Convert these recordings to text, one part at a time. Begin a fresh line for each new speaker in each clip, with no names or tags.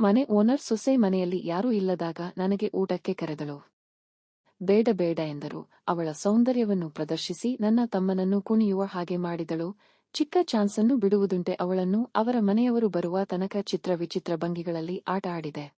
ಮನೆ ಓನರ್ ಸೊಸೆ ಮನೆಯಲ್ಲಿ ಯಾರೂ ಇಲ್ಲದಾಗ ನನಗೆ ಊಟಕ್ಕೆ ಕರೆದಳು. ಬೇಡ ಬೇಡ ಎಂದರು. ಅವಳ ಸೌಂದರ್ಯವನ್ನು ಪ್ರದರ್ಶಿಸಿ ನನ್ನ ತಮ್ಮನನ್ನು ಕುಣಿಯುವ ಹಾಗೆ ಮಾಡಿದಳು. ಚಿಕ್ಕ ಚಾನ್ಸನ್ನು ಬಿಡುವುದುಂಟೆ ಅವಳನ್ನು ಅವರ ಮನೆಯವರು ಬರುವ ತನಕ ಚಿತ್ರ ವಿಚಿತ್ರ ಭಂಗಿಗಳಲ್ಲಿ ಆಟ ಆಡಿದೆ.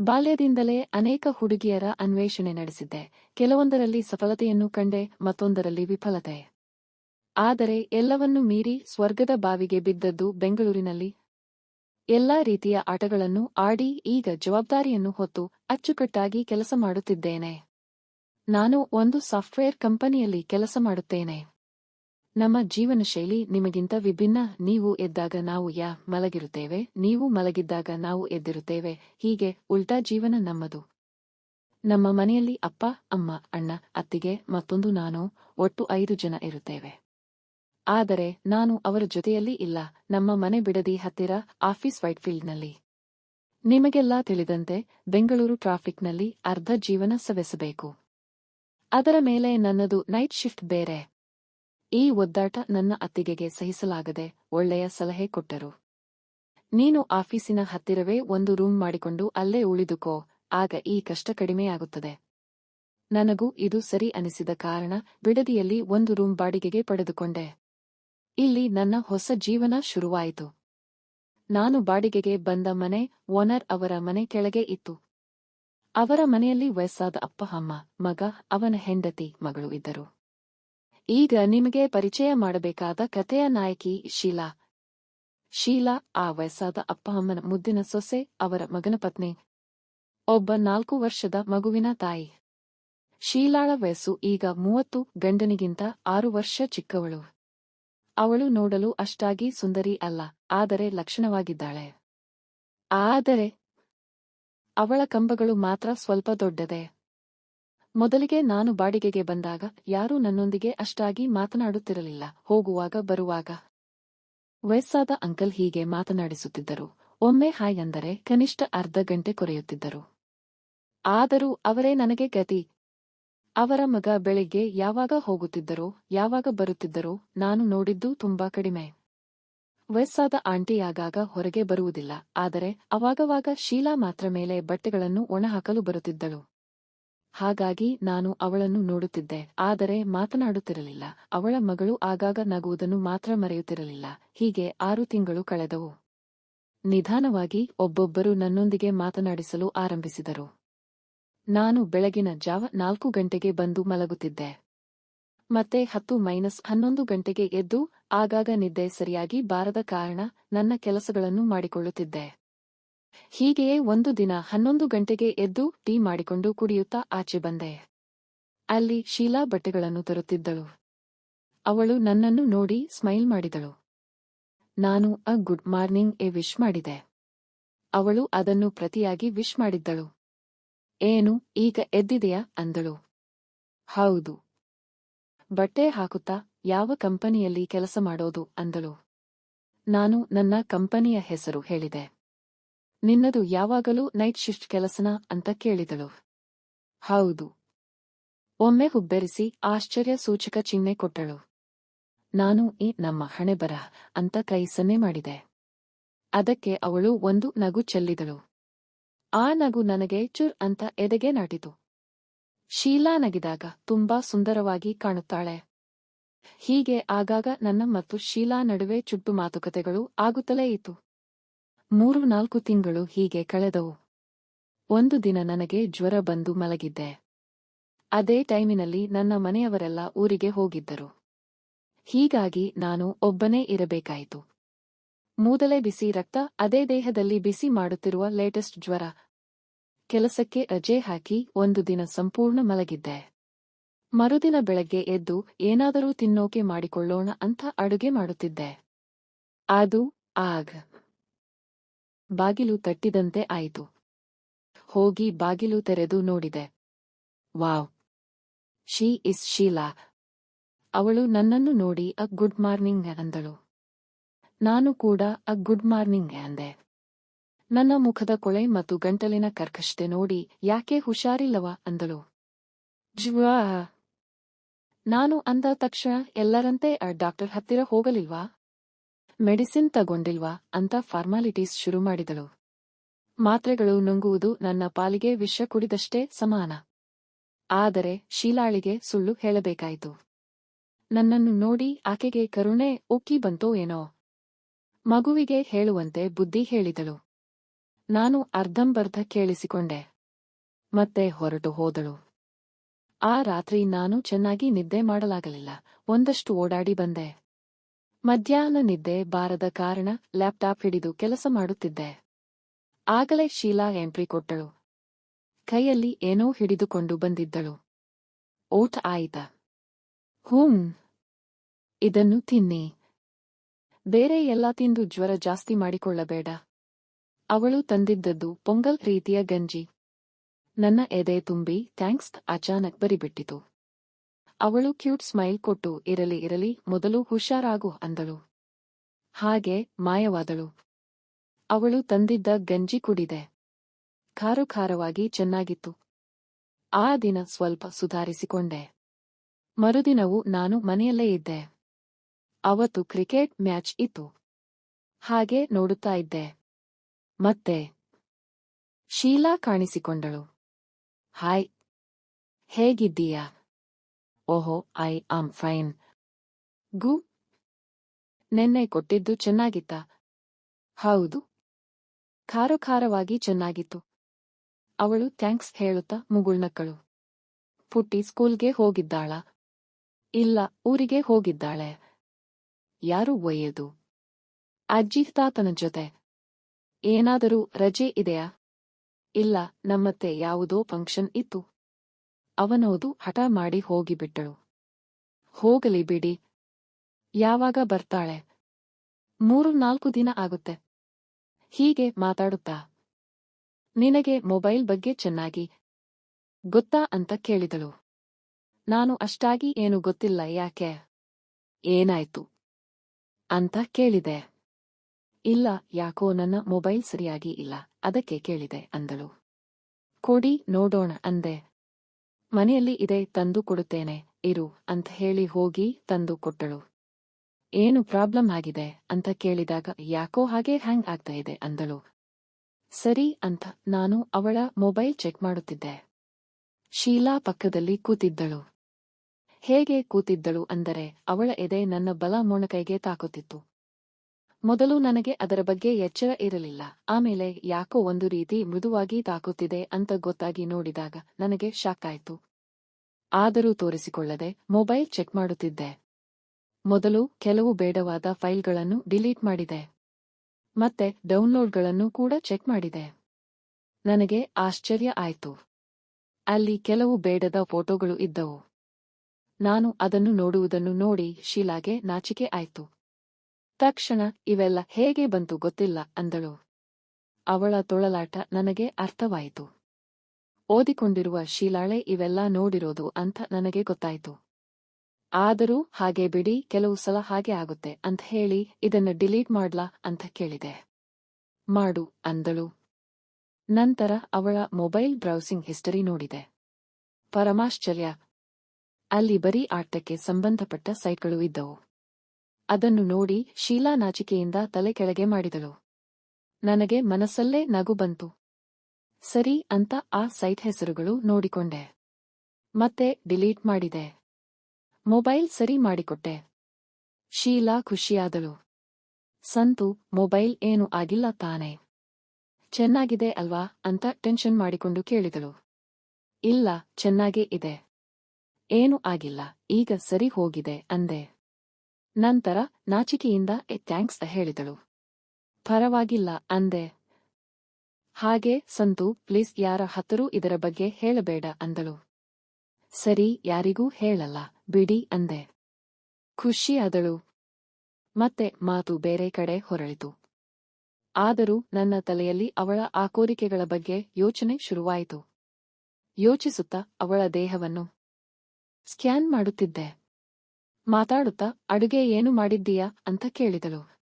ಬಾಲ್ಯದಿಂದಲೇ ಅನೇಕ ಹುಡುಗಿಯರ ಅನ್ವೇಷಣೆ ನಡೆಸಿದ್ದೆ. ಕೆಲವೊಂದರಲ್ಲಿ ಸಫಲತೆಯನ್ನು ಕಂಡೆ, ಮತ್ತೊಂದರಲ್ಲಿ ವಿಫಲತೆ. ಆದರೆ ಎಲ್ಲವನ್ನೂ ಮೀರಿ ಸ್ವರ್ಗದ ಬಾವಿಗೆ ಬಿದ್ದದ್ದು ಬೆಂಗಳೂರಿನಲ್ಲಿ. ಎಲ್ಲಾ ರೀತಿಯ ಆಟಗಳನ್ನು ಆಡಿ ಈಗ ಜವಾಬ್ದಾರಿಯನ್ನು ಹೊತ್ತು ಅಚ್ಚುಕಟ್ಟಾಗಿ ಕೆಲಸ ಮಾಡುತ್ತಿದ್ದೇನೆ. ನಾನು ಒಂದು ಸಾಫ್ಟ್ವೇರ್ ಕಂಪನಿಯಲ್ಲಿ ಕೆಲಸ ಮಾಡುತ್ತೇನೆ. ನಮ್ಮ ಜೀವನ ಶೈಲಿ ನಿಮಗಿಂತ ವಿಭಿನ್ನ. ನೀವು ಎದ್ದಾಗ ನಾವು ಯಾ ಮಲಗಿರುತ್ತೇವೆ, ನೀವು ಮಲಗಿದ್ದಾಗ ನಾವು ಎದ್ದಿರುತ್ತೇವೆ. ಹೀಗೆ ಉಲ್ಟಾ ಜೀವನ ನಮ್ಮದು. ನಮ್ಮ ಮನೆಯಲ್ಲಿ ಅಪ್ಪ, ಅಮ್ಮ, ಅಣ್ಣ, ಅತ್ತಿಗೆ ಮತ್ತೊಂದು ನಾನು, ಒಟ್ಟು ಐದು ಜನ ಇರುತ್ತೇವೆ. ಆದರೆ ನಾನು ಅವರ ಜೊತೆಯಲ್ಲಿ ಇಲ್ಲ. ನಮ್ಮ ಮನೆ ಬಿಡದಿ ಹತ್ತಿರ ಆಫೀಸ್ ವೈಟ್ಫೀಲ್ಡ್ನಲ್ಲಿ. ನಿಮಗೆಲ್ಲ ತಿಳಿದಂತೆ ಬೆಂಗಳೂರು ಟ್ರಾಫಿಕ್ನಲ್ಲಿ ಅರ್ಧ ಜೀವನ ಸವೆಸಬೇಕು. ಅದರ ಮೇಲೆ ನನ್ನದು ನೈಟ್ ಶಿಫ್ಟ್ ಬೇರೆ. ಈ ಒದ್ದಾಟ ನನ್ನ ಅತ್ತಿಗೆಗೆ ಸಹಿಸಲಾಗದೆ ಒಳ್ಳೆಯ ಸಲಹೆ ಕೊಟ್ಟರು. ನೀನು ಆಫೀಸಿನ ಹತ್ತಿರವೇ ಒಂದು ರೂಮ್ ಮಾಡಿಕೊಂಡು ಅಲ್ಲೇ ಉಳಿದುಕೋ, ಆಗ ಈ ಕಷ್ಟ ಕಡಿಮೆಯಾಗುತ್ತದೆ. ನನಗೂ ಇದು ಸರಿ ಅನಿಸಿದ ಕಾರಣ ಬಿಡದಿಯಲ್ಲಿ ಒಂದು ರೂಮ್ ಬಾಡಿಗೆಗೆ ಪಡೆದುಕೊಂಡೆ. ಇಲ್ಲಿ ನನ್ನ ಹೊಸ ಜೀವನ ಶುರುವಾಯಿತು. ನಾನು ಬಾಡಿಗೆಗೆ ಬಂದ ಮನೆ ಓನರ್ ಅವರ ಮನೆ ಕೆಳಗೆ ಇತ್ತು. ಅವರ ಮನೆಯಲ್ಲಿ ವಯಸ್ಸಾದ ಅಪ್ಪ, ಅಮ್ಮ, ಮಗ, ಅವನ ಹೆಂಡತಿ, ಮಗಳು ಇದ್ದರು. ಈಗ ನಿಮಗೆ ಪರಿಚಯ ಮಾಡಬೇಕಾದ ಕಥೆಯ ನಾಯಕಿ ಶೀಲಾ. ಶೀಲಾ ಆ ವಯಸ್ಸಾದ ಅಪ್ಪ ಅಮ್ಮನ ಮುದ್ದಿನ ಸೊಸೆ, ಅವರ ಮಗನ ಪತ್ನಿ. ಒಬ್ಬ ನಾಲ್ಕು ವರ್ಷದ ಮಗುವಿನ ತಾಯಿ. ಶೀಲಾಳ ವಯಸ್ಸು ಈಗ ಮೂವತ್ತು, ಗಂಡನಿಗಿಂತ ಆರು ವರ್ಷ ಚಿಕ್ಕವಳು. ಅವಳು ನೋಡಲು ಅಷ್ಟಾಗಿ ಸುಂದರಿ ಅಲ್ಲ, ಆದರೆ ಲಕ್ಷಣವಾಗಿದ್ದಾಳೆ. ಆದರೆ ಅವಳ ಕಂಬಗಳು ಮಾತ್ರ ಸ್ವಲ್ಪ ದೊಡ್ಡದೆ. ಮೊದಲಿಗೆ ನಾನು ಬಾಡಿಗೆಗೆ ಬಂದಾಗ ಯಾರೂ ನನ್ನೊಂದಿಗೆ ಅಷ್ಟಾಗಿ ಮಾತನಾಡುತ್ತಿರಲಿಲ್ಲ. ಹೋಗುವಾಗ, ಬರುವಾಗ. ವಯಸ್ಸಾದ ಅಂಕಲ್ ಹೀಗೆ ಮಾತನಾಡಿಸುತ್ತಿದ್ದರು. ಒಮ್ಮೆ ಹಾಯ್ ಅಂದರೆ ಕನಿಷ್ಠ ಅರ್ಧ ಗಂಟೆ ಕೊರೆಯುತ್ತಿದ್ದರು. ಆದರೂ ಅವರೇ ನನಗೆ ಗತಿ. ಅವರ ಮಗ ಬೆಳಿಗ್ಗೆ ಯಾವಾಗ ಹೋಗುತ್ತಿದ್ದರೋ, ಯಾವಾಗ ಬರುತ್ತಿದ್ದರೋ ನಾನು ನೋಡಿದ್ದು ತುಂಬಾ ಕಡಿಮೆ. ವಯಸ್ಸಾದ ಆಂಟಿಯಾಗಾಗ ಹೊರಗೆ ಬರುವುದಿಲ್ಲ. ಆದರೆ ಅವಾಗವಾಗ ಶೀಲಾ ಮಾತ್ರ ಮೇಲೆ ಬಟ್ಟೆಗಳನ್ನು ಒಣಹಾಕಲು ಬರುತ್ತಿದ್ದಳು. ಹಾಗಾಗಿ ನಾನು ಅವಳನ್ನು ನೋಡುತ್ತಿದ್ದೆ, ಆದರೆ ಮಾತನಾಡುತ್ತಿರಲಿಲ್ಲ. ಅವಳ ಮಗಳು ಆಗಾಗ ನಗುವುದನ್ನು ಮಾತ್ರ ಮರೆಯುತ್ತಿರಲಿಲ್ಲ. ಹೀಗೆ ಆರು ತಿಂಗಳು ಕಳೆದವು. ನಿಧಾನವಾಗಿ ಒಬ್ಬೊಬ್ಬರು ನನ್ನೊಂದಿಗೆ ಮಾತನಾಡಿಸಲು ಆರಂಭಿಸಿದರು. ನಾನು ಬೆಳಗಿನ ಜಾವ ನಾಲ್ಕು ಗಂಟೆಗೆ ಬಂದು ಮಲಗುತ್ತಿದ್ದೆ. ಮತ್ತೆ ಹತ್ತು ಮೈನಸ್ ಹನ್ನೊಂದು ಗಂಟೆಗೆ ಎದ್ದು, ಆಗಾಗ ನಿದ್ದೆ ಸರಿಯಾಗಿ ಬಾರದ ಕಾರಣ ನನ್ನ ಕೆಲಸಗಳನ್ನು ಮಾಡಿಕೊಳ್ಳುತ್ತಿದ್ದೆ. ಹೀಗೆಯೇ ಒಂದು ದಿನ ಹನ್ನೊಂದು ಗಂಟೆಗೆ ಎದ್ದು ಟೀ ಮಾಡಿಕೊಂಡು ಕುಡಿಯುತ್ತಾ ಆಚೆ ಬಂದೆ. ಅಲ್ಲಿ ಶೀಲಾ ಬಟ್ಟೆಗಳನ್ನು ತರುತ್ತಿದ್ದಳು. ಅವಳು ನನ್ನನ್ನು ನೋಡಿ ಸ್ಮೈಲ್ ಮಾಡಿದಳು. ನಾನು ಅ ಗುಡ್ ಮಾರ್ನಿಂಗ್ ಎ ವಿಶ್ ಮಾಡಿದೆ. ಅವಳು ಅದನ್ನು ಪ್ರತಿಯಾಗಿ ವಿಶ್ ಮಾಡಿದ್ದಳು. ಏನು, ಈಗ ಎದ್ದಿದೆಯಾ? ಅಂದಳು. ಹೌದು. ಬಟ್ಟೆ ಹಾಕುತ್ತಾ ಯಾವ ಕಂಪನಿಯಲ್ಲಿ ಕೆಲಸ ಮಾಡೋದು? ಅಂದಳು. ನಾನು ನನ್ನ ಕಂಪನಿಯ ಹೆಸರು ಹೇಳಿದೆ. ನಿನ್ನದು ಯಾವಾಗಲೂ ನೈಟ್ ಶಿಫ್ಟ್ ಕೆಲಸನಾ ಅಂತ ಕೇಳಿದಳು. ಹೌದು. ಒಮ್ಮೆ ಹುಬ್ಬೆರಿಸಿ ಆಶ್ಚರ್ಯ ಸೂಚಕ ಚಿಹ್ನೆ ಕೊಟ್ಟಳು. ನಾನು ಈ ನಮ್ಮ ಹಣೆಬರ ಅಂತ ಕೈ ಸನ್ನೆ ಮಾಡಿದೆ. ಅದಕ್ಕೆ ಅವಳು ಒಂದು ನಗು ಚೆಲ್ಲಿದಳು. ಆ ನಗು ನನಗೆ ಚುರ್ ಅಂತ ಎದೆಗೆ ನಾಟಿತು. ಶೀಲಾ ನಗಿದಾಗ ತುಂಬಾ ಸುಂದರವಾಗಿ ಕಾಣುತ್ತಾಳೆ. ಹೀಗೆ ಆಗಾಗ ನನ್ನ ಮತ್ತು ಶೀಲಾ ನಡುವೆ ಚುಟ್ಟು ಮಾತುಕತೆಗಳು ಆಗುತ್ತಲೇ ಇತ್ತು. ಮೂರು ನಾಲ್ಕು ತಿಂಗಳು ಹೀಗೆ ಕಳೆದವು. ಒಂದು ದಿನ ನನಗೆ ಜ್ವರ ಬಂದು ಮಲಗಿದ್ದೆ. ಅದೇ ಟೈಮಿನಲ್ಲಿ ನನ್ನ ಮನೆಯವರೆಲ್ಲ ಊರಿಗೆ ಹೋಗಿದ್ದರು. ಹೀಗಾಗಿ ನಾನು ಒಬ್ಬನೇ ಇರಬೇಕಾಯಿತು. ಮೂದಲೇ ಬಿಸಿ ರಕ್ತ, ಅದೇ ದೇಹದಲ್ಲಿ ಬಿಸಿ ಮಾಡುತ್ತಿರುವ ಲೇಟೆಸ್ಟ್ ಜ್ವರ. ಕೆಲಸಕ್ಕೆ ರಜೆ ಹಾಕಿ ಒಂದು ದಿನ ಸಂಪೂರ್ಣ ಮಲಗಿದ್ದೆ. ಮರುದಿನ ಬೆಳಗ್ಗೆ ಎದ್ದು ಏನಾದರೂ ತಿನ್ನೋಕೆ ಮಾಡಿಕೊಳ್ಳೋಣ ಅಂತ ಅಡುಗೆ ಮಾಡುತ್ತಿದ್ದೆ. ಅದು ಆಗ ಬಾಗಿಲು ತಟ್ಟಿದಂತೆ ಆಯಿತು. ಹೋಗಿ ಬಾಗಿಲು ತೆರೆದು ನೋಡಿದೆ. ವಾವ್! She is Sheela. ಅವಳು ನನ್ನನ್ನು ನೋಡಿ ಅ ಗುಡ್ ಮಾರ್ನಿಂಗ್ ಅಂದಳು. ನಾನು ಕೂಡ ಅ ಗುಡ್ ಮಾರ್ನಿಂಗ್ ಅಂದೆ. ನನ್ನ ಮುಖದ ಕೊಳೆ ಮತ್ತು ಗಂಟಲಿನ ಕರ್ಕಶತೆ ನೋಡಿ ಯಾಕೆ ಹುಷಾರಿಲ್ಲವ ಅಂದಳು. ಜ್ವಾ! ನಾನು ಅಂದ ತಕ್ಷಣ ಎಲ್ಲರಂತೆ ಡಾಕ್ಟರ್ ಹತ್ತಿರ ಹೋಗಲಿಲ್ವಾ? ಮೆಡಿಸಿನ್ ತಗೊಂಡಿಲ್ವಾ ಅಂತ ಫಾರ್ಮಾಲಿಟೀಸ್ ಶುರು ಮಾಡಿದಳು. ಮಾತ್ರೆಗಳು ನುಂಗುವುದು ನನ್ನ ಪಾಲಿಗೆ ವಿಷ ಕುಡಿದಷ್ಟೇ ಸಮಾನ. ಆದರೆ ಶೀಲಾಳಿಗೆ ಸುಳ್ಳು ಹೇಳಬೇಕಾಯಿತು. ನನ್ನನ್ನು ನೋಡಿ ಆಕೆಗೆ ಕರುಣೆ ಉಕ್ಕಿ ಬಂತೋ ಏನೋ. ಮಗುವಿಗೆ ಹೇಳುವಂತೆ ಬುದ್ಧಿ ಹೇಳಿದಳು. ನಾನು ಅರ್ಧಂಬರ್ಧ ಕೇಳಿಸಿಕೊಂಡೆ. ಮತ್ತೆ ಹೊರಟು ಹೋದಳು. ಆ ರಾತ್ರಿ ನಾನು ಚೆನ್ನಾಗಿ ನಿದ್ದೆ ಮಾಡಲಾಗಲಿಲ್ಲ. ಒಂದಷ್ಟು ಓಡಾಡಿ ಬಂದೆ. ಮಧ್ಯಾಹ್ನ ನಿದ್ದೆ ಬಾರದ ಕಾರಣ ಲ್ಯಾಪ್ಟಾಪ್ ಹಿಡಿದು ಕೆಲಸ ಮಾಡುತ್ತಿದ್ದೆ. ಆಗಲೇ ಶೀಲಾ ಎಂಟ್ರಿ ಕೊಟ್ಟಳು. ಕೈಯಲ್ಲಿ ಏನೋ ಹಿಡಿದುಕೊಂಡು ಬಂದಿದ್ದಳು. ಓಟ್ ಆಯಿತ? ಹೂಂ ಇದನ್ನು ತಿನ್ನಿ. ಬೇರೆ ಎಲ್ಲ ತಿಂದು ಜ್ವರ ಜಾಸ್ತಿ ಮಾಡಿಕೊಳ್ಳಬೇಡ. ಅವಳು ತಂದಿದ್ದದ್ದು ಪೊಂಗಲ್ ರೀತಿಯ ಗಂಜಿ. ನನ್ನ ಎದೆ ತುಂಬಿ ಥ್ಯಾಂಕ್ಸ್ ಅಚಾನಕ್ ಬರಿಬಿಟ್ಟಿತು. ಅವಳು ಕ್ಯೂಟ್ ಸ್ಮೈಲ್ ಕೊಟ್ಟು, ಇರಲಿ ಇರಲಿ, ಮೊದಲು ಹುಷಾರಾಗು ಅಂದಳು. ಹಾಗೆ ಮಾಯವಾದಳು. ಅವಳು ತಂದಿದ್ದ ಗಂಜಿ ಕುಡಿದೆ. ಖಾರು ಖಾರವಾಗಿ ಚೆನ್ನಾಗಿತ್ತು. ಆ ದಿನ ಸ್ವಲ್ಪ ಸುಧಾರಿಸಿಕೊಂಡೆ. ಮರುದಿನವೂ ನಾನು ಮನೆಯಲ್ಲೇ ಇದ್ದೆ. ಅವತ್ತು ಕ್ರಿಕೆಟ್ ಮ್ಯಾಚ್ ಇತ್ತು. ಹಾಗೆ ನೋಡುತ್ತಾ ಇದ್ದೆ. ಮತ್ತೆ ಶೀಲಾ ಕಾಣಿಸಿಕೊಂಡಳು. ಹಾಯ್, ಹೇಗಿದ್ದೀಯಾ? ಓಹೋ, ಐ ಆಮ್ ಫೈನ್. ಗು. ನೆನ್ನೆ ಕೊಟ್ಟಿದ್ದು ಚೆನ್ನಾಗಿತ್ತ? ಹೌದು. ಖಾರ ಖಾರವಾಗಿ ಚೆನ್ನಾಗಿತ್ತು. ಅವಳು ಥ್ಯಾಂಕ್ಸ್ ಹೇಳುತ್ತಾ ಮುಗುಳ್ನಕ್ಕಳು. ಪುಟ್ಟಿ ಸ್ಕೂಲ್ಗೆ ಹೋಗಿದ್ದಾಳ. ಇಲ್ಲ, ಊರಿಗೆ ಹೋಗಿದ್ದಾಳೆ. ಯಾರು ಒಯ್ಯದು? ಅಜ್ಜಿ ತಾತನ ಜೊತೆ. ಏನಾದರೂ ರಜೆ ಇದೆಯಾ? ಇಲ್ಲ, ನಮ್ಮತ್ತೆ ಯಾವುದೋ ಫಂಕ್ಷನ್ ಇತ್ತು. ಅವನೋದು ಹಠ ಮಾಡಿ ಹೋಗಿಬಿಟ್ಟಳು. ಹೋಗಲಿ ಬಿಡಿ. ಯಾವಾಗ ಬರ್ತಾಳೆ? ಮೂರು ನಾಲ್ಕು ದಿನ ಆಗುತ್ತೆ. ಹೀಗೆ ಮಾತಾಡುತ್ತಾ. ನಿನಗೆ ಮೊಬೈಲ್ ಬಗ್ಗೆ ಚೆನ್ನಾಗಿ ಗೊತ್ತಾ ಅಂತ ಕೇಳಿದಳು. ನಾನು ಅಷ್ಟಾಗಿ ಏನು ಗೊತ್ತಿಲ್ಲ ಯಾಕೆ? ಏನಾಯ್ತು? ಅಂತ ಕೇಳಿದೆ. ಇಲ್ಲ, ಯಾಕೋ ನನ್ನ ಮೊಬೈಲ್ ಸರಿಯಾಗಿ ಇಲ್ಲ, ಅದಕ್ಕೆ ಕೇಳಿದೆ ಅಂದಳು. ಕೊಡಿ, ನೋಡೋಣ, ಅಂದೆ. ಮನೆಯಲ್ಲಿ ಇದೆ, ತಂದು ಕೊಡುತ್ತೇನೆ, ಇರು ಅಂತ ಹೇಳಿ ಹೋಗಿ ತಂದು ಕೊಟ್ಟಳು. ಏನು ಪ್ರಾಬ್ಲಮ್ ಆಗಿದೆ ಅಂತ ಕೇಳಿದಾಗ, ಯಾಕೋ ಹಾಗೆ ಹ್ಯಾಂಗ್ ಆಗ್ತಾ ಇದೆ ಅಂದಳು. ಸರಿ ಅಂತ ನಾನು ಅವಳ ಮೊಬೈಲ್ ಚೆಕ್ ಮಾಡುತ್ತಿದ್ದೆ. ಶೀಲಾ ಪಕ್ಕದಲ್ಲಿ ಕೂತಿದ್ದಳು. ಹೇಗೆ ಕೂತಿದ್ದಳು ಅಂದರೆ, ಅವಳ ಎದೆ ನನ್ನ ಬಲ ಮೊಣಕೈಗೆ ತಾಕುತ್ತಿತ್ತು. ಮೊದಲು ನನಗೆ ಅದರ ಬಗ್ಗೆ ಎಚ್ಚರ ಇರಲಿಲ್ಲ. ಆಮೇಲೆ ಯಾಕೋ ಒಂದು ರೀತಿ ಮೃದುವಾಗಿ ತಾಕುತ್ತಿದೆ ಅಂತ ಗೊತ್ತಾಗಿ ನೋಡಿದಾಗ ನನಗೆ ಶಾಕ್ ಆಯ್ತು. ಆದರೂ ತೋರಿಸಿಕೊಳ್ಳದೆ ಮೊಬೈಲ್ ಚೆಕ್ ಮಾಡುತ್ತಿದ್ದೆ. ಮೊದಲು ಕೆಲವು ಬೇಡವಾದ ಫೈಲ್ಗಳನ್ನು ಡಿಲೀಟ್ ಮಾಡಿದೆ. ಮತ್ತೆ ಡೌನ್ಲೋಡ್ಗಳನ್ನು ಕೂಡ ಚೆಕ್ ಮಾಡಿದೆ. ನನಗೆ ಆಶ್ಚರ್ಯ ಆಯಿತು. ಅಲ್ಲಿ ಕೆಲವು ಬೇಡದ ಫೋಟೋಗಳು ಇದ್ದವು. ನಾನು ಅದನ್ನು ನೋಡುವುದನ್ನು ನೋಡಿ ಶೀಲಾಗೆ ನಾಚಿಕೆ ಆಯ್ತು. ತಕ್ಷಣ ಇವೆಲ್ಲ ಹೇಗೆ ಬಂತು ಗೊತ್ತಿಲ್ಲ ಅಂದಳು. ಅವಳ ತೊಳಲಾಟ ನನಗೆ ಅರ್ಥವಾಯಿತು. ಓದಿಕೊಂಡಿರುವ ಶೀಲಾಳೆ ಇವೆಲ್ಲ ನೋಡಿರೋದು ಅಂತ ನನಗೆ ಗೊತ್ತಾಯಿತು. ಆದರೂ ಹಾಗೆ ಬಿಡಿ, ಕೆಲವು ಸಲ ಹಾಗೆ ಆಗುತ್ತೆ ಅಂತ ಹೇಳಿ ಇದನ್ನು ಡಿಲೀಟ್ ಮಾಡ್ಲಾ ಅಂತ ಕೇಳಿದೆ. ಮಾಡು ಅಂದಳು. ನಂತರ ಅವಳ ಮೊಬೈಲ್ ಬ್ರೌಸಿಂಗ್ ಹಿಸ್ಟರಿ ನೋಡಿದೆ. ಪರಮಾಶ್ಚರ್ಯ. ಅಲ್ಲಿ ಬರೀ ಆಟಕ್ಕೆ ಸಂಬಂಧಪಟ್ಟ ಸೈಟ್ಗಳು ಇದ್ದವು. ಅದನ್ನು ನೋಡಿ ಶೀಲಾ ನಾಚಿಕೆಯಿಂದ ತಲೆ ಕೆಳಗೆ ಮಾಡಿದಳು. ನನಗೆ ಮನಸ್ಸಲ್ಲೇ ನಗು ಬಂತು. ಸರಿ ಅಂತ ಆ ಸೈಟ್ ಹೆಸರುಗಳು ನೋಡಿಕೊಂಡೆ. ಮತ್ತೆ ಡಿಲೀಟ್ ಮಾಡಿದೆ. ಮೊಬೈಲ್ ಸರಿ ಮಾಡಿಕೊಟ್ಟೆ. ಶೀಲಾ ಖುಷಿಯಾದಳು. ಸಂತು, ಮೊಬೈಲ್ ಏನು ಆಗಿಲ್ಲ ತಾನೆ. ಚೆನ್ನಾಗಿದೆ ಅಲ್ವಾ ಅಂತ ಟೆನ್ಷನ್ ಮಾಡಿಕೊಂಡು ಕೇಳಿದಳು. ಇಲ್ಲ, ಚೆನ್ನಾಗೇ ಇದೆ. ಏನು ಆಗಿಲ್ಲ, ಈಗ ಸರಿ ಹೋಗಿದೆ ಅಂದೆ. ನಂತರ ನಾಚಿಕೆಯಿಂದ ಎ ಥ್ಯಾಂಕ್ಸ್ ಹೇಳಿದಳು. ಪರವಾಗಿಲ್ಲ, ಅಂದೆ. ಹಾಗೆ, ಸಂತು, ಪ್ಲೀಸ್ ಯಾರ ಹತ್ತರೂ ಇದರ ಬಗ್ಗೆ ಹೇಳಬೇಡ ಅಂದಳು. ಸರಿ, ಯಾರಿಗೂ ಹೇಳಲ್ಲ, ಬಿಡಿ, ಅಂದೆ. ಖುಷಿಯಾದಳು ಮತ್ತೆ ಮಾತು ಬೇರೆ ಕಡೆ ಹೊರಳಿತು. ಆದರೂ ನನ್ನ ತಲೆಯಲ್ಲಿ ಅವಳ ಆ ಕೋರಿಕೆಗಳ ಬಗ್ಗೆ ಯೋಚನೆ ಶುರುವಾಯಿತು. ಯೋಚಿಸುತ್ತಾ ಅವಳ ದೇಹವನ್ನು ಸ್ಕ್ಯಾನ್ ಮಾಡುತ್ತಿದ್ದೆ. ಮಾತಾಡುತ್ತಾ, ಅಡುಗೆ ಏನು ಮಾಡಿದ್ದೀಯಾ? ಅಂತ ಕೇಳಿದಳು.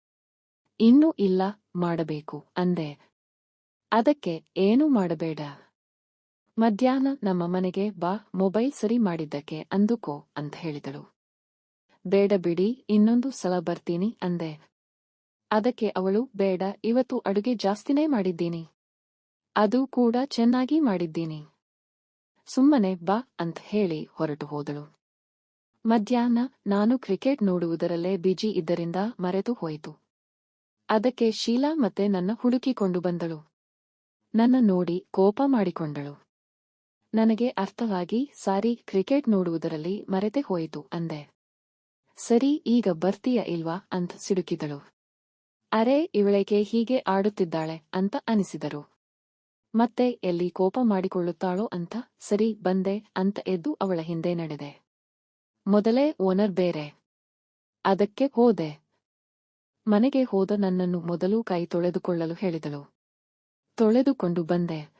ಇನ್ನೂ ಇಲ್ಲ, ಮಾಡಬೇಕು, ಅಂದೆ. ಅದಕ್ಕೆ ಏನು ಮಾಡಬೇಡ? ಮಧ್ಯಾಹ್ನ ನಮ್ಮ ಮನೆಗೆ ಬಾ, ಮೊಬೈಲ್ ಸರಿ ಮಾಡಿದ್ದಕ್ಕೆ ಅಂದುಕೋ, ಅಂತ ಹೇಳಿದಳು. ಬೇಡ ಬಿಡಿ, ಇನ್ನೊಂದು ಸಲ ಬರ್ತೀನಿ, ಅಂದೆ. ಅದಕ್ಕೆ ಅವಳು, ಬೇಡ, ಇವತ್ತು ಅಡುಗೆ ಜಾಸ್ತಿನೇ ಮಾಡಿದ್ದೀನಿ. ಅದು ಕೂಡ ಚೆನ್ನಾಗಿ ಮಾಡಿದ್ದೀನಿ. ಸುಮ್ಮನೆ ಬಾ, ಅಂತ ಹೇಳಿ ಹೊರಟು ಹೋದಳು. ಮಧ್ಯಾಹ್ನ ನಾನು ಕ್ರಿಕೆಟ್ ನೋಡುವುದರಲ್ಲೇ ಬಿಜಿ ಇದ್ದರಿಂದ ಮರೆತು ಹೋಯಿತು. ಅದಕ್ಕೆ ಶೀಲಾ ಮತ್ತೆ ನನ್ನ ಹುಡುಕಿಕೊಂಡು ಬಂದಳು. ನನ್ನ ನೋಡಿ ಕೋಪ ಮಾಡಿಕೊಂಡಳು. ನನಗೆ ಅರ್ಥವಾಗಿ, ಸಾರಿ, ಕ್ರಿಕೆಟ್ ನೋಡುವುದರಲ್ಲಿ ಮರೆತೆ ಹೋಯಿತು, ಅಂದೆ. ಸರಿ, ಈಗ ಬರ್ತೀಯ ಇಲ್ವಾ? ಅಂತ ಸಿಡುಕಿದಳು. ಅರೆ, ಇವಳೇಕೆ ಹೀಗೆ ಆಡುತ್ತಿದ್ದಾಳೆ? ಅಂತ ಅನಿಸಿದರು. ಮತ್ತೆ ಎಲ್ಲಿ ಕೋಪ ಮಾಡಿಕೊಳ್ಳುತ್ತಾಳೋ ಅಂತ, ಸರಿ ಬಂದೆ, ಅಂತ ಎದ್ದು ಅವಳ ಹಿಂದೆ ನಡೆದೆ. ಮೊದಲೇ ಓನರ್ ಬೇರೆ. ಅದಕ್ಕೆ ಹೋದೆ. ಮನೆಗೆ ಹೋದ ನನ್ನನ್ನು ಮೊದಲು ಕೈ ತೊಳೆದುಕೊಳ್ಳಲು ಹೇಳಿದಳು. ತೊಳೆದುಕೊಂಡು ಬಂದೆ.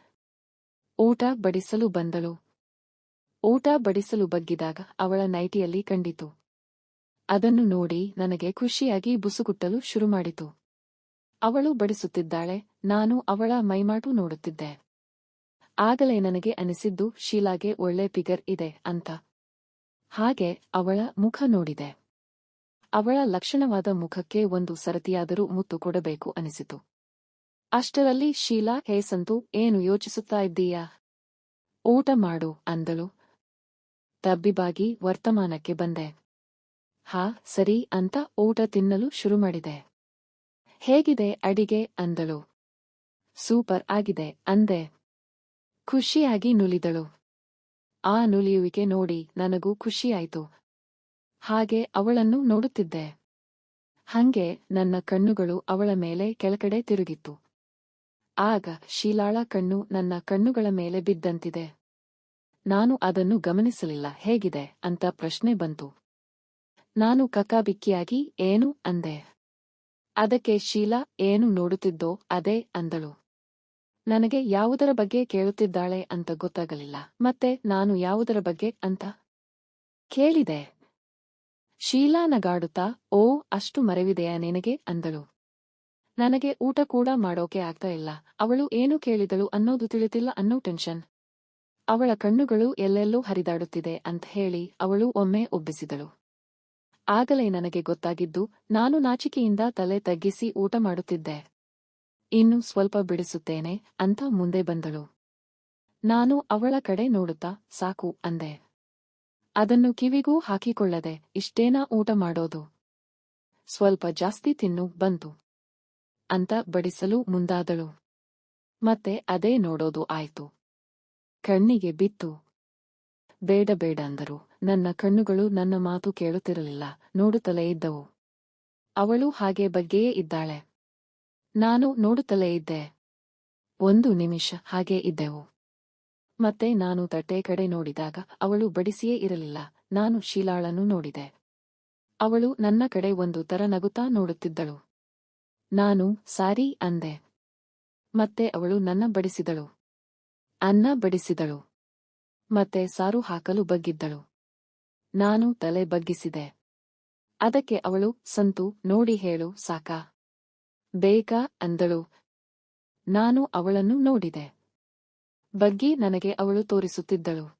ಊಟ ಬಡಿಸಲು ಬಂದಳು. ಊಟ ಬಡಿಸಲು ಬಗ್ಗಿದಾಗ ಅವಳ ನೈಟಿಯಲ್ಲಿ ಕಂಡಿತು. ಅದನ್ನು ನೋಡಿ ನನಗೆ ಖುಷಿಯಾಗಿ ಬುಸುಗುಟ್ಟಲು ಶುರುಮಾಡಿತು. ಅವಳು ಬಡಿಸುತ್ತಿದ್ದಾಳೆ, ನಾನು ಅವಳ ಮೈಮಾಟು ನೋಡುತ್ತಿದ್ದೆ. ಆಗಲೇ ನನಗೆ ಅನಿಸಿದ್ದು, ಶೀಲಾಗೆ ಒಳ್ಳೆ ಫಿಗರ್ ಇದೆ, ಅಂತ. ಹಾಗೆ ಅವಳ ಮುಖ ನೋಡಿದೆ. ಅವಳ ಲಕ್ಷಣವಾದ ಮುಖಕ್ಕೆ ಒಂದು ಸರತಿಯಾದರೂ ಮುತ್ತು ಕೊಡಬೇಕು ಅನಿಸಿತು. ಅಷ್ಟರಲ್ಲಿ ಶೀಲಾ, ಹೇ ಸಂತು, ಏನು ಯೋಚಿಸುತ್ತಾ ಇದ್ದೀಯಾ? ಊಟ ಮಾಡು, ಅಂದಳು. ತಬ್ಬಿಬಾಗಿ ವರ್ತಮಾನಕ್ಕೆ ಬಂದೆ. ಹಾ, ಸರಿ, ಅಂತ ಊಟ ತಿನ್ನಲು ಶುರು ಮಾಡಿದೆ. ಹೇಗಿದೆ ಅಡಿಗೆ? ಅಂದಳು. ಸೂಪರ್ ಆಗಿದೆ, ಅಂದೆ. ಖುಷಿಯಾಗಿ ನುಲಿದಳು. ಆ ನುಲಿಯುವಿಕೆ ನೋಡಿ ನನಗೂ ಖುಷಿಯಾಯಿತು. ಹಾಗೆ ಅವಳನ್ನು ನೋಡುತ್ತಿದ್ದೆ. ಹಂಗೆ ನನ್ನ ಕಣ್ಣುಗಳು ಅವಳ ಮೇಲೆ ಕೆಳಕಡೆ ತಿರುಗಿತ್ತು. ಆಗ ಶೀಲಾಳ ಕಣ್ಣು ನನ್ನ ಕಣ್ಣುಗಳ ಮೇಲೆ ಬಿದ್ದಂತಿದೆ. ನಾನು ಅದನ್ನು ಗಮನಿಸಲಿಲ್ಲ ಹೇಗಿದೆ ಅಂತ ಪ್ರಶ್ನೆ ಬಂತು. ನಾನು ಕಕ್ಕಾಬಿಕ್ಕಿಯಾಗಿ ಏನು ಅಂದೆ. ಅದಕ್ಕೆ ಶೀಲಾ ಏನು ನೋಡುತ್ತಿದ್ದೋ ಅದೇ ಅಂದಳು. ನನಗೆ ಯಾವುದರ ಬಗ್ಗೆ ಕೇಳುತ್ತಿದ್ದಾಳೆ ಅಂತ ಗೊತ್ತಾಗಲಿಲ್ಲ. ಮತ್ತೆ ನಾನು ಯಾವುದರ ಬಗ್ಗೆ ಅಂತ ಕೇಳಿದೆ. ಶೀಲಾ ನಗಾಡುತ್ತಾ, ಓ, ಅಷ್ಟು ಮರೆವಿದೆಯಾ ನಿನಗೆ? ಅಂದಳು. ನನಗೆ ಊಟ ಕೂಡ ಮಾಡೋಕೆ ಆಗ್ತಾ ಇಲ್ಲ. ಅವಳು ಏನು ಕೇಳಿದಳು ಅನ್ನೋದು ತಿಳಿತಿಲ್ಲ ಅನ್ನೋ ಟೆನ್ಷನ್. ಅವಳ ಕಣ್ಣುಗಳು ಎಲ್ಲೆಲ್ಲೂ ಹರಿದಾಡುತ್ತಿದೆ ಅಂತ ಹೇಳಿ ಅವಳು ಒಮ್ಮೆ ಒಬ್ಬಿಸಿದಳು ಆಗಲೇ ನನಗೆ ಗೊತ್ತಾಗಿದ್ದು, ನಾನು ನಾಚಿಕೆಯಿಂದ ತಲೆ ತಗ್ಗಿಸಿ ಊಟ ಮಾಡುತ್ತಿದ್ದೆ. ಇನ್ನು ಸ್ವಲ್ಪ ಬಿಡಿಸುತ್ತೇನೆ ಅಂತ ಮುಂದೆ ಬಂದಳು. ನಾನು ಅವಳ ಕಡೆ ನೋಡುತ್ತಾ ಸಾಕು ಅಂದೆ. ಅದನ್ನು ಕಿವಿಗೂ ಹಾಕಿಕೊಳ್ಳದೆ ಇಷ್ಟೇನಾ ಊಟ ಮಾಡೋದು? ಸ್ವಲ್ಪ ಜಾಸ್ತಿ ತಿನ್ನು ಬಂತು ಅಂತ ಬಡಿಸಲು ಮುಂದಾದಳು. ಮತ್ತೆ ಅದೇ ನೋಡೋದು ಆಯ್ತು. ಕಣ್ಣಿಗೆ ಬಿತ್ತು. ಬೇಡ ಬೇಡ ಅಂದರು. ನನ್ನ ಕಣ್ಣುಗಳು ನನ್ನ ಮಾತು ಕೇಳುತ್ತಿರಲಿಲ್ಲ. ನೋಡುತ್ತಲೇ ಇದ್ದವು. ಅವಳು ಹಾಗೆ ಬಗ್ಗೆಯೇ ಇದ್ದಾಳೆ. ನಾನು ನೋಡುತ್ತಲೇ ಇದ್ದೆ. ಒಂದು ನಿಮಿಷ ಹಾಗೆ ಇದ್ದೆವು. ಮತ್ತೆ ನಾನು ತಟ್ಟೆ ಕಡೆ ನೋಡಿದಾಗ ಅವಳು ಬಡಿಸಿಯೇ ಇರಲಿಲ್ಲ. ನಾನು ಶೀಲಾಳನ್ನು ನೋಡಿದೆ. ಅವಳು ನನ್ನ ಕಡೆ ಒಂದು ತರ ನಗುತ್ತಾ ನೋಡುತ್ತಿದ್ದಳು. ನಾನು, ಸಾರಿ, ಅಂದೆ. ಮತ್ತೆ ಅವಳು ನನ್ನ ಬಡಿಸಿದಳು. ಅನ್ನ ಬಡಿಸಿದಳು. ಮತ್ತೆ ಸಾರು ಹಾಕಲು ಬಗ್ಗಿದ್ದಳು. ನಾನು ತಲೆ ಬಗ್ಗಿಸಿದೆ. ಅದಕ್ಕೆ ಅವಳು, ಸಂತು, ನೋಡಿ ಹೇಳು, ಸಾಕಾ? ಬೇಕಾ ಅಂದಳು. ನಾನು ಅವಳನ್ನು ನೋಡಿದೆ. ಬಗ್ಗಿ ನನಗೆ ಅವಳು ತೋರಿಸುತ್ತಿದ್ದಳು.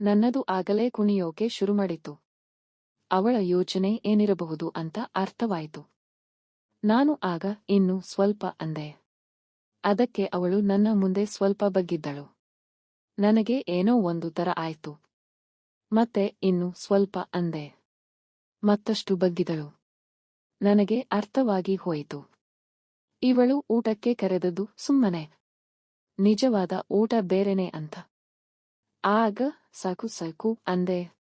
ನನ್ನದು ಆಗಲೇ ಕುಣಿಯೋಕೆ ಶುರುಮಾಡಿತು. ಅವಳ ಯೋಚನೆ ಏನಿರಬಹುದು ಅಂತ ಅರ್ಥವಾಯಿತು. ನಾನು ಆಗ ಇನ್ನು ಸ್ವಲ್ಪ ಅಂದೆ. ಅದಕ್ಕೆ ಅವಳು ನನ್ನ ಮುಂದೆ ಸ್ವಲ್ಪ ಬಗ್ಗಿದ್ದಳು. ನನಗೆ ಏನೋ ಒಂದು ತರ ಆಯ್ತು. ಮತ್ತೆ ಇನ್ನು ಸ್ವಲ್ಪ ಅಂದೆ. ಮತ್ತಷ್ಟು ಬಗ್ಗಿದಳು. ನನಗೆ ಅರ್ಥವಾಗಿ ಹೋಯಿತು. ಇವಳು ಊಟಕ್ಕೆ ಕರೆದದ್ದು ಸುಮ್ಮನೆ. ನಿಜವಾದ ಊಟ ಬೇರೆನೆ ಅಂತ. ಆಗ ಸಾಕು ಸಾಕು ಅಂದೆ.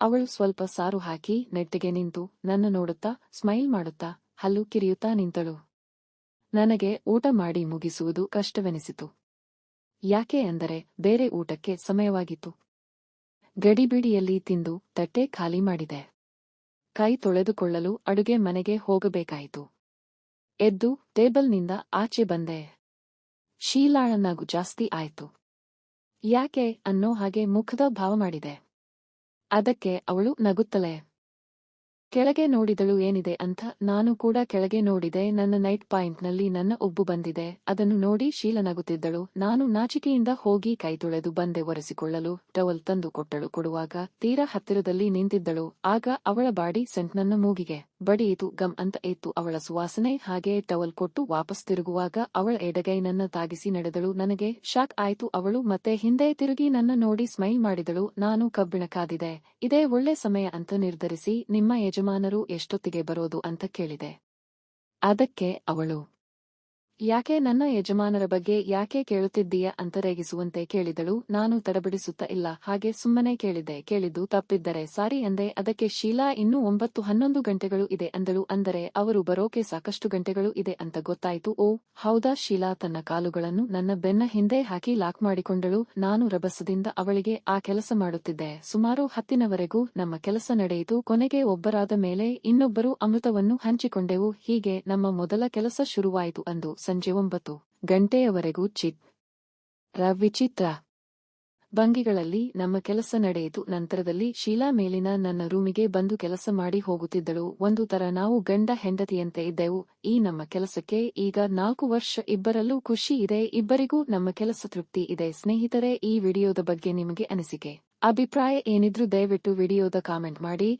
ಅವಳು ಸ್ವಲ್ಪ ಸಾರು ಹಾಕಿ ನೆಟ್ಟಿಗೆ ನಿಂತು ನನ್ನ ನೋಡುತ್ತಾ ಸ್ಮೈಲ್ ಮಾಡುತ್ತಾ ಹಲ್ಲು ಕಿರಿಯುತ್ತಾ ನಿಂತಳು. ನನಗೆ ಊಟ ಮಾಡಿ ಮುಗಿಸುವುದು ಕಷ್ಟವೆನಿಸಿತು. ಯಾಕೆ ಅಂದರೆ ಬೇರೆ ಊಟಕ್ಕೆ ಸಮಯವಾಗಿತ್ತು. ಗಡಿಬಿಡಿಯಲ್ಲಿ ತಿಂದು ತಟ್ಟೆ ಖಾಲಿ ಮಾಡಿದೆ. ಕೈ ತೊಳೆದುಕೊಳ್ಳಲು ಅಡುಗೆ ಮನೆಗೆ ಹೋಗಬೇಕಾಯಿತು. ಎದ್ದು ಟೇಬಲ್ನಿಂದ ಆಚೆ ಬಂದೆ. ಶೀಲಾಳನಗು ಜಾಸ್ತಿ ಆಯ್ತು. ಯಾಕೆ ಅನ್ನೋ ಹಾಗೆ ಮುಖದ ಭಾವ ಮಾಡಿದೆ. ಅದಕ್ಕೆ ಅವಳು ನಗುತ್ತಲೇ, ಕೆಳಗೆ ನೋಡಿದಳು ಏನಿದೆ ಅಂತ ನಾನು ಕೂಡ ಕೆಳಗೆ ನೋಡಿದೆ. ನನ್ನ ನೈಟ್ ಪಾಯಿಂಟ್ನಲ್ಲಿ ನನ್ನ ಉಬ್ಬು ಬಂದಿದೆ. ಅದನ್ನು ನೋಡಿ ಶೀಲ ನಗುತ್ತಿದ್ದಳು. ನಾನು ನಾಚಿಕೆಯಿಂದ ಹೋಗಿ ಕೈ ತೊಳೆದು ಬಂದೆ. ಒರೆಸಿಕೊಳ್ಳಲು ಟವಲ್ ತಂದು ಕೊಟ್ಟಳು. ಕೊಡುವಾಗ ತೀರಾ ಹತ್ತಿರದಲ್ಲಿ ನಿಂತಿದ್ದಳು. ಆಗ ಅವಳ ಬಾಡಿ ಸೆಂಟ್ ನನ್ನ ಮೂಗಿಗೆ ಬಡಿಯಿತು, ಗಮ್ ಅಂತ ಇತ್ತು ಅವಳ ಸುವಾಸನೆ ಹಾಗೆ ಟವಲ್ ಕೊಟ್ಟು ವಾಪಸ್ ತಿರುಗುವಾಗ ಅವಳ ಎಡಗೈ ನನ್ನ ತಾಗಿಸಿ ನಡೆದಳು. ನನಗೆ ಶಾಕ್ ಆಯ್ತು, ಅವಳು ಮತ್ತೆ ಹಿಂದೆ ತಿರುಗಿ ನನ್ನ ನೋಡಿ ಸ್ಮೈಲ್ ಮಾಡಿದಳು. ನಾನು ಕಬ್ಬಿಣ ಕಾದಿದೆ. ಇದೇ ಒಳ್ಳೆ ಸಮಯ ಅಂತ ನಿರ್ಧರಿಸಿ, ನಿಮ್ಮ ಯಜಮಾನರು ಎಷ್ಟೊತ್ತಿಗೆ ಬರೋದು ಅಂತ ಕೇಳಿದೆ. ಅದಕ್ಕೆ ಅವಳು ಯಾಕೆ ನನ್ನ ಯಜಮಾನರ ಬಗ್ಗೆ ಯಾಕೆ ಕೇಳುತ್ತಿದ್ದೀಯ ಅಂತ ರೇಗಿಸುವಂತೆ ಕೇಳಿದಳು. ನಾನು ತಡಬಿಡಿಸುತ್ತ ಇಲ್ಲ. ಹಾಗೆ ಸುಮ್ಮನೆ ಕೇಳಿದ್ದೆ ಕೇಳಿದ್ದು ತಪ್ಪಿದ್ದರೆ ಸಾರಿ ಎಂದೆ. ಅದಕ್ಕೆ ಶೀಲಾ ಇನ್ನೂ ಒಂಬತ್ತು ಹನ್ನೊಂದು ಗಂಟೆಗಳು ಇದೆ ಅಂದಳು. ಅಂದರೆ ಅವರು ಬರೋಕೆ ಸಾಕಷ್ಟು ಗಂಟೆಗಳು ಇದೆ ಅಂತ ಗೊತ್ತಾಯಿತು. ಓ, ಹೌದಾ ಶೀಲಾ ತನ್ನ ಕಾಲುಗಳನ್ನು ನನ್ನ ಬೆನ್ನ ಹಿಂದೆ ಹಾಕಿ ಲಾಕ್ ಮಾಡಿಕೊಂಡಳು. ನಾನು ರಭಸದಿಂದ ಅವಳಿಗೆ ಆ ಕೆಲಸ ಮಾಡುತ್ತಿದ್ದೆ. ಸುಮಾರು ಹತ್ತಿನವರೆಗೂ ನಮ್ಮ ಕೆಲಸ ನಡೆಯಿತು. ಕೊನೆಗೆ ಒಬ್ಬರಾದ ಮೇಲೆ ಇನ್ನೊಬ್ಬರು ಅಮೃತವನ್ನು ಹಂಚಿಕೊಂಡೆವು. ಹೀಗೆ ನಮ್ಮ ಮೊದಲ ಕೆಲಸ ಶುರುವಾಯಿತು ಅಂದು. ಸಂಜೆ ಒಂಬತ್ತು ಗಂಟೆಯವರೆಗೂ ಚಿತ್. ರ ವಿಚಿತ್ರ ಭಂಗಿಗಳಲ್ಲಿ ನಮ್ಮ ಕೆಲಸ ನಡೆಯಿತು, ನಂತರದಲ್ಲಿ ಶೀಲಾ ಮೇಲಿನ ನನ್ನ ರೂಮಿಗೆ ಬಂದು ಕೆಲಸ ಮಾಡಿ ಹೋಗುತ್ತಿದ್ದಳು. ಒಂದು ತರ ನಾವು ಗಂಡ ಹೆಂಡತಿಯಂತೆ ಇದ್ದೆವು. ಈ ನಮ್ಮ ಕೆಲಸಕ್ಕೆ ಈಗ ನಾಲ್ಕು ವರ್ಷ ಇಬ್ಬರಲ್ಲೂ ಖುಷಿ ಇದೆ. ಇಬ್ಬರಿಗೂ ನಮ್ಮ ಕೆಲಸ ತೃಪ್ತಿ ಇದೆ. ಸ್ನೇಹಿತರೆ, ಈ ವಿಡಿಯೋದ ಬಗ್ಗೆ ನಿಮಗೆ ಅನಿಸಿಕೆ, ಅಭಿಪ್ರಾಯ ಏನಿದ್ರೂ ದಯವಿಟ್ಟು ವಿಡಿಯೋದ ಕಾಮೆಂಟ್ ಮಾಡಿ.